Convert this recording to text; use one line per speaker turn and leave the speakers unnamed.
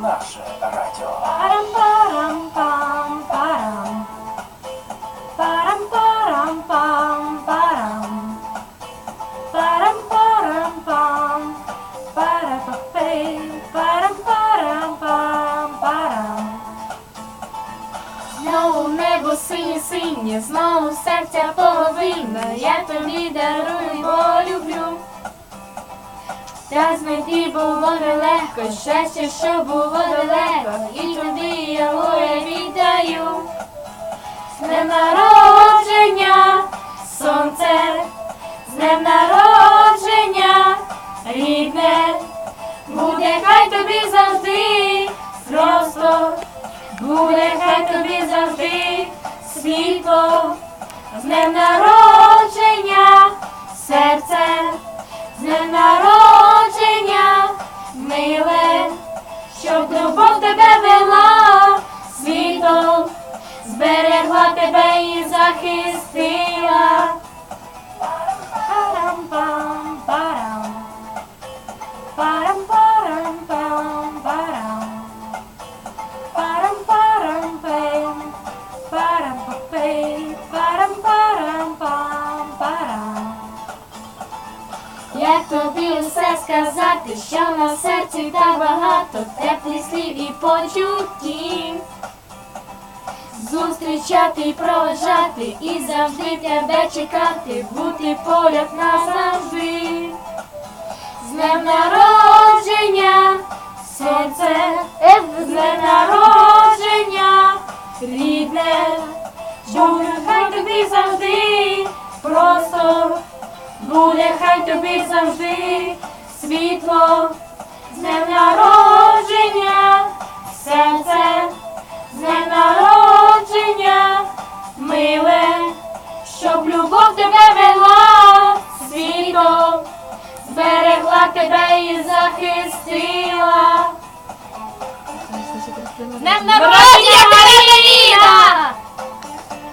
Парам пам парам. Парам пам парам. Парам парам пам. Парам парам небо синє синє, знову серця половина, я тобі дарую, бо люблю. Та знайти було нелегко, щастя, що було далеко, і тобі я моє віддаю. З днем народження, сонце, з днем народження, рідне, буде хай тобі завжди, просто буде хай тобі завжди світло, з днем народження, серце, з днем народження, тебе і захистила. Парам-пам-парам. Парам-парам-пам-парам. Парам-парам-пем. Парам-па-пей. Парам-парам-пам-парам. Як тобі усе сказати, що на серці так багато теплих слів і почуттів. Зустрічати проважати і завжди тебе чекати, бути поряд назавжди. З днем народження, сонце, з днем народження, рідне, буде хай тобі завжди, просто буде хай тобі завжди світло, з днем народження, тебе і захистила.
З днем народження!